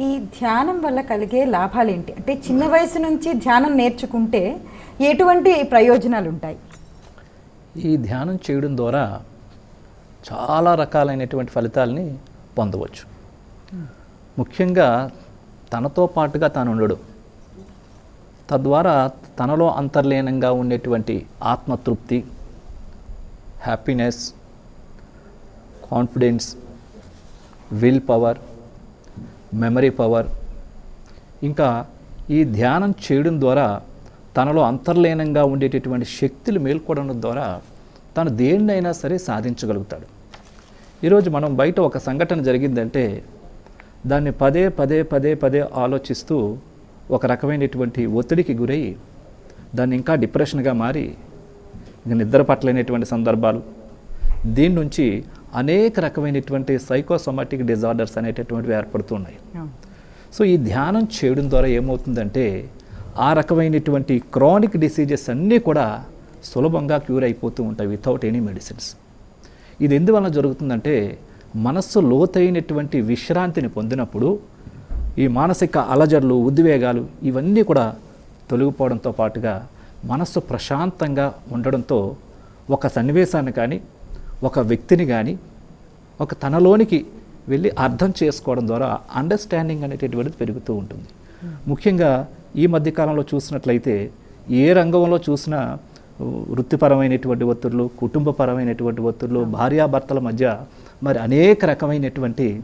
ఈ ధ్యానం వల్ల కలిగే లాభాలు ఏంటి అంటే చిన్న వయసు నుంచి ధ్యానం నేర్చుకుంటే ఎటువంటి ప్రయోజనాలు ఉంటాయి ఈ ధ్యానం చేయడం ద్వారా చాలా రకాలైనటువంటి ఫలితాలని పొందవచ్చు. ముఖ్యంగా తనతో పాటుగా తాను ఉండడు. తద్వారా తనలో అంతర్లీనంగా ఉండేటువంటి ఆత్మతృప్తి happiness confidence will power memory power. ఇంకా ఈ ధ్యానం చేయడం ద్వారా తనలో అంతర్లీనంగా ఉండేటటువంటి శక్తులు మేల్కొడడం ద్వారా తను దేన్నైనా సరే సాధించగలుగుతాడు. ఈరోజు మనం బయట ఒక సంఘటన జరిగిందంటే దాన్ని పదే పదే పదే పదే ఆలోచిస్తూ ఒక రకమైనటువంటి ఒత్తిడికి గురై దాన్ని ఇంకా డిప్రెషన్గా మారి నిద్ర పట్టలేనటువంటి సందర్భాలు. దీని నుంచి అనేక రకమైనటువంటి సైకోసోమాటిక్ డిజార్డర్స్ అనేటటువంటివి ఏర్పడుతున్నాయి. సో ఈ ధ్యానం చేయడం ద్వారా ఏమవుతుందంటే ఆ రకమైనటువంటి క్రానిక్ డిసీజెస్ అన్నీ కూడా సులభంగా క్యూర్ అయిపోతూ ఉంటాయి వితౌట్ ఎనీ మెడిసిన్స్ ఇది ఎందువల్ల జరుగుతుందంటే మనస్సు లోతైనటువంటి విశ్రాంతిని పొందినప్పుడు ఈ మానసిక అలజడులు ఉద్వేగాలు ఇవన్నీ కూడా తొలగిపోవడంతో పాటుగా మనస్సు ప్రశాంతంగా ఉండడంతో ఒక సన్నివేశాన్ని కానీ ఒక వ్యక్తిని కానీ ఒక తనలోనికి వెళ్ళి అర్థం చేసుకోవడం ద్వారా అండర్స్టాండింగ్ అనేటటువంటిది పెరుగుతూ ఉంటుంది. ముఖ్యంగా ఈ మధ్యకాలంలో చూసినట్లయితే ఏ రంగంలో చూసినా వృత్తిపరమైనటువంటి ఒత్తిడులు కుటుంబపరమైనటువంటి ఒత్తిడులు భార్యాభర్తల మధ్య మరి అనేక రకమైనటువంటి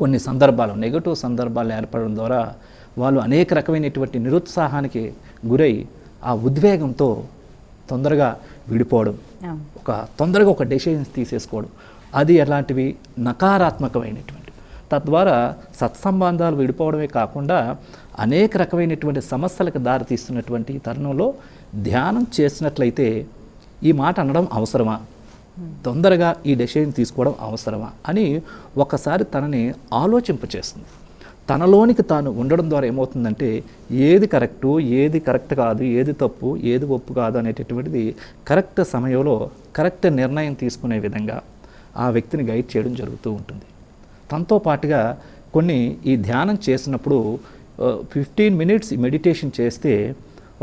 కొన్ని సందర్భాలు నెగటివ్ సందర్భాలు ఏర్పడడం ద్వారా వాళ్ళు అనేక రకమైనటువంటి నిరుత్సాహానికి గురై ఆ ఉద్వేగంతో తొందరగా విడిపోవడం ఒక తొందరగా ఒక డెసిషన్స్ తీసేసుకోవడం అది ఎలాంటివి? నకారాత్మకమైనటువంటి. తద్వారా సత్సంబంధాలు విడిపోవడమే కాకుండా అనేక రకమైనటువంటి సమస్యలకు దారితీస్తున్నటువంటి తరుణంలో ధ్యానం చేసినట్లయితే ఈ మాట అనడం అవసరమా? తొందరగా ఈ డెసిషన్ తీసుకోవడం అవసరమా? అని ఒకసారి తనని ఆలోచింపచేస్తుంది. తనలోనికి తాను ఉండడం ద్వారా ఏమవుతుందంటే ఏది కరెక్టు ఏది కరెక్ట్ కాదు ఏది తప్పు ఏది ఒప్పు కాదు అనేటటువంటిది కరెక్ట్ సమయంలో కరెక్ట్ నిర్ణయం తీసుకునే విధంగా ఆ వ్యక్తిని గైడ్ చేయడం జరుగుతూ ఉంటుంది. తనతో పాటుగా కొన్ని ఈ ధ్యానం చేసినప్పుడు ఫిఫ్టీన్ మినిట్స్ మెడిటేషన్ చేస్తే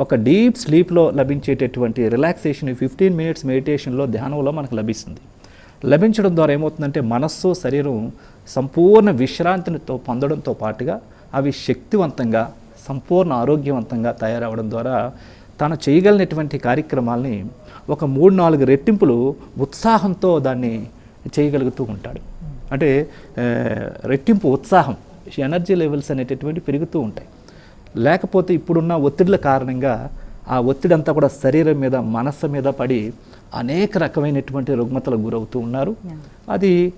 ఒక డీప్ స్లీప్లో లభించేటటువంటి రిలాక్సేషన్ ఫిఫ్టీన్ మినిట్స్ మెడిటేషన్లో ధ్యానంలో మనకు లభిస్తుంది. లభించడం ద్వారా ఏమవుతుందంటే మనస్సు శరీరం సంపూర్ణ విశ్రాంతితో పొందడంతో పాటుగా అవి శక్తివంతంగా సంపూర్ణ ఆరోగ్యవంతంగా తయారవడం ద్వారా తను చేయగలిగినటువంటి కార్యక్రమాల్ని ఒక మూడు నాలుగు రెట్టింపులు ఉత్సాహంతో దాన్ని చేయగలుగుతూ ఉంటాడు. అంటే రెట్టింపు ఉత్సాహం ఎనర్జీ లెవెల్స్ అనేటటువంటి పెరుగుతూ ఉంటాయి. లేకపోతే ఇప్పుడున్న ఒత్తిడిల కారణంగా ఆ ఒత్తిడి అంతా కూడా శరీరం మీద మనస్సు మీద పడి అనేక రకమైనటువంటి రుగ్మతలకు గురవుతూ ఉన్నారు. అది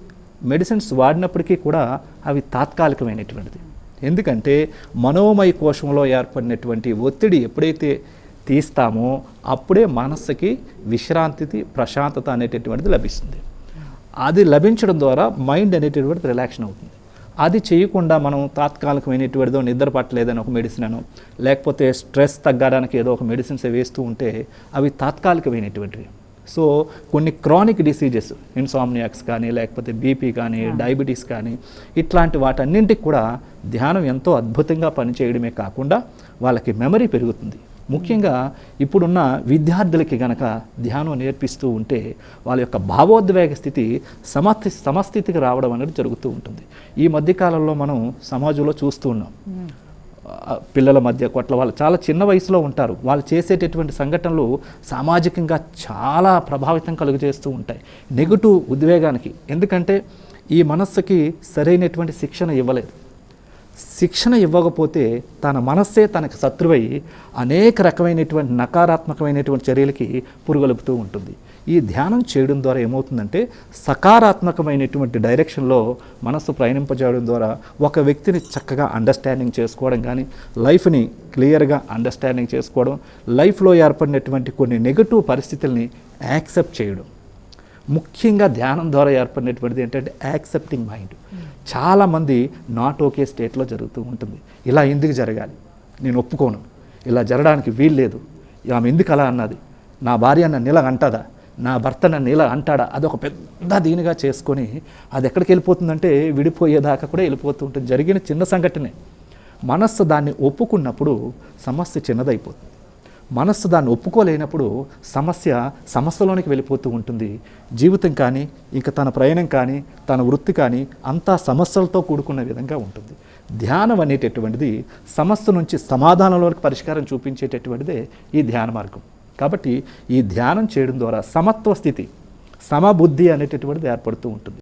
మెడిసిన్స్ వాడినప్పటికీ కూడా అవి తాత్కాలికమైనటువంటిది. ఎందుకంటే మనోమయ కోశంలో ఏర్పడినటువంటి ఒత్తిడి ఎప్పుడైతే తీస్తామో అప్పుడే మనస్సుకి విశ్రాంతి ప్రశాంతత అనేటటువంటిది లభిస్తుంది. అది లభించడం ద్వారా మైండ్ అనేటటువంటిది రిలాక్షన్ అవుతుంది. అది చేయకుండా మనం తాత్కాలికమైనటువంటిదో నిద్ర పట్టలేదని ఒక మెడిసిన్ అను లేకపోతే స్ట్రెస్ తగ్గడానికి ఏదో ఒక మెడిసిన్స్ వేస్తూ ఉంటే అవి తాత్కాలికమైనటువంటివి. సో కొన్ని క్రానిక్ డిసీజెస్ ఇన్సామ్నియాక్స్ కానీ లేకపోతే బీపీ కానీ డయాబెటీస్ కానీ ఇట్లాంటి వాటన్నింటికి కూడా ధ్యానం ఎంతో అద్భుతంగా పనిచేయడమే కాకుండా వాళ్ళకి మెమరీ పెరుగుతుంది. ముఖ్యంగా ఇప్పుడున్న విద్యార్థులకి గనక ధ్యానం నేర్పిస్తూ ఉంటే వాళ్ళ యొక్క భావోద్వేగ స్థితి సమస్థి సమస్థితికి రావడం అనేది జరుగుతూ ఉంటుంది. ఈ మధ్యకాలంలో మనం సమాజంలో చూస్తూ ఉన్నాం. పిల్లల మధ్య కొట్ల వాళ్ళు చాలా చిన్న వయసులో ఉంటారు. వాళ్ళు చేసేటటువంటి సంఘటనలు సామాజికంగా చాలా ప్రభావితం కలుగజేస్తూ ఉంటాయి. నెగటివ్ ఉద్వేగానికి. ఎందుకంటే ఈ మనస్సుకి సరైనటువంటి శిక్షణ ఇవ్వలేదు. శిక్షణ ఇవ్వకపోతే తన మనస్సే తనకు శత్రువై అనేక రకమైనటువంటి నకారాత్మకమైనటువంటి చర్యలకి పురుగొలుపుతూ ఉంటుంది. ఈ ధ్యానం చేయడం ద్వారా ఏమవుతుందంటే సకారాత్మకమైనటువంటి డైరెక్షన్లో మనస్సు ప్రయాణింపజేయడం ద్వారా ఒక వ్యక్తిని చక్కగా అండర్స్టాండింగ్ చేసుకోవడం కానీ లైఫ్ని క్లియర్గా అండర్స్టాండింగ్ చేసుకోవడం లైఫ్లో ఏర్పడినటువంటి కొన్ని నెగటివ్ పరిస్థితుల్ని యాక్సెప్ట్ చేయడం. ముఖ్యంగా ధ్యానం ద్వారా ఏర్పడినటువంటిది ఏంటంటే యాక్సెప్టింగ్ మైండ్ చాలామంది నాట్ ఓకే స్టేట్లో జరుగుతూ ఉంటుంది. ఇలా ఎందుకు జరగాలి? నేను ఒప్పుకోను. ఇలా జరగడానికి వీలు లేదు ఆమె ఎందుకు అలా అన్నది? నా భార్య నన్ను ఇలా అంటదా? నా భర్త నన్ను ఇలా అంటాడా? అదొక పెద్ద దీనిగా చేసుకొని అది ఎక్కడికి వెళ్ళిపోతుందంటే విడిపోయేదాకా కూడా వెళ్ళిపోతూ ఉంటుంది. జరిగిన చిన్న సంఘటనే. మనస్సు దాన్ని ఒప్పుకున్నప్పుడు సమస్య చిన్నదైపోతుంది. మనస్సు దాన్ని ఒప్పుకోలేనప్పుడు సమస్య సమస్యలోనికి వెళ్ళిపోతూ ఉంటుంది. జీవితం కానీ ఇంకా తన ప్రయాణం కానీ తన వృత్తి కానీ అంతా సమస్యలతో కూడుకున్న విధంగా ఉంటుంది. ధ్యానం అనేటటువంటిది సమస్య నుంచి సమాధానంలోనికి పరిష్కారం చూపించేటటువంటిదే ఈ ధ్యాన మార్గం. కాబట్టి ఈ ధ్యానం చేయడం ద్వారా సమత్వ స్థితి సమబుద్ధి అనేటటువంటిది ఏర్పడుతూ ఉంటుంది.